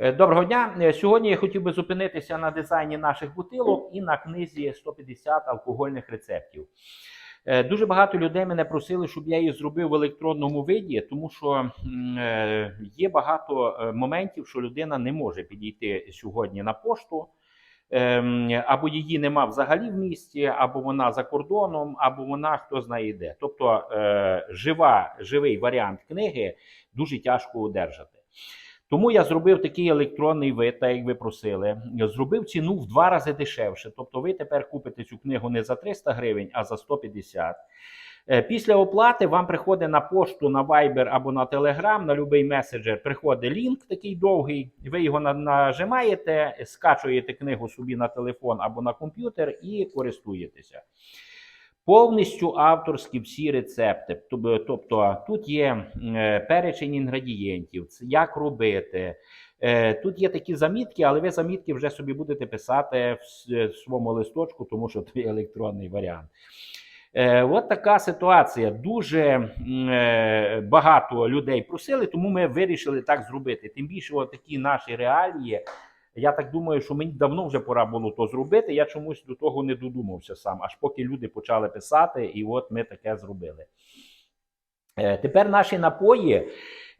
Е, Доброго дня. Е, Сьогодні я хотів би зупинитися на дизайні наших бутилок і на книзі 150 алкогольних рецептів. Е, Дуже багато людей мене просили, щоб я її зробив в електронному виді, тому що є багато моментів, що людина не може підійти сьогодні на пошту. ем, Або її нема взагалі в місті, або вона за кордоном, або вона хто знає де. Тобто жива, живий варіант книги дуже тяжко одержати. Тому я зробив такий електронний вид, так як ви просили. Зробив ціну в два рази дешевше. Тобто ви тепер купите цю книгу не за 300 гривень, а за 150. Е, Після оплати вам приходить на пошту, на Viber або на Telegram, на будь-який меседжер, приходить лінк такий довгий, ви його нажимаєте, скачуєте книгу собі на телефон або на комп'ютер і користуєтеся. Повністю авторські всі рецепти. Тобто тут є е, перечень інгредієнтів, як робити. Е, Тут є такі замітки, але ви замітки вже собі будете писати в своєму листочку, тому що це електронний варіант. Е, От така ситуація. Дуже е, багато людей просили, тому ми вирішили так зробити. Тим більше, такі наші реалії. Я так думаю, що мені давно вже пора було то зробити. Я чомусь до того не додумався сам, аж поки люди почали писати, і от ми таке зробили. Е, Тепер наші напої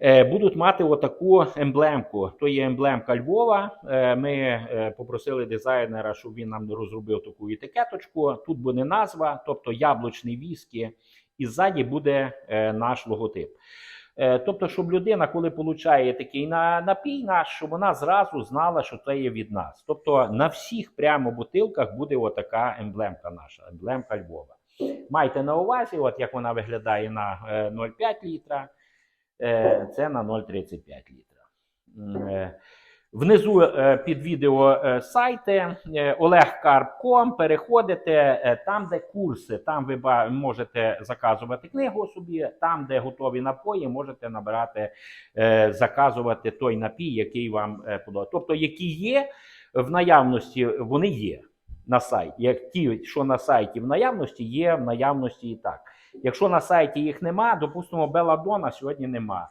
е, будуть мати отаку емблемку. То є емблемка Львова. Е, Ми попросили дизайнера, щоб він нам розробив таку етикеточку. Тут буде назва, тобто яблучний віскі, і ззаді буде наш логотип. Е, Тобто, щоб людина, коли получає такий напій наш, щоб вона зразу знала, що це є від нас. Тобто на всіх прямо бутилках буде отака емблемка наша, емблемка Львова. Майте на увазі, от як вона виглядає на е, 0,5 літра, е, це на 0,35 літра. Внизу е, під відео е, сайти olegkarp.com, переходите е, там, де курси, там ви можете заказувати книгу собі, там, де готові напої, можете набирати, заказувати той напій, який вам подобається. Тобто, які є в наявності, вони є на сайті. Як ті, що на сайті в наявності, є в наявності і так. Якщо на сайті їх нема, допустимо, Беладона сьогодні нема.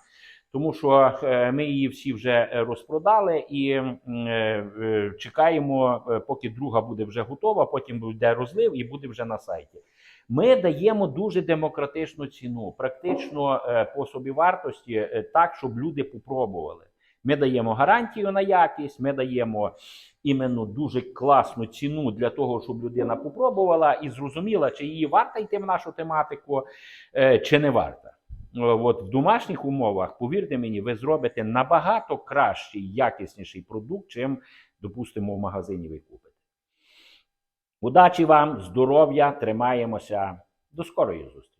Тому що е, ми її всі вже е, розпродали і е, чекаємо, поки друга буде вже готова, потім буде розлив і буде вже на сайті. Ми даємо дуже демократичну ціну, практично по собівартості, так, щоб люди попробували. Ми даємо гарантію на якість, ми даємо іменно дуже класну ціну для того, щоб людина попробувала і зрозуміла, чи її варто йти в нашу тематику, чи не варта. Е, От в домашніх умовах, повірте мені, ви зробите набагато кращий, якісніший продукт, чим, допустимо, в магазині ви купите. Удачі вам, здоров'я, тримаємося. До скорої зустрічі!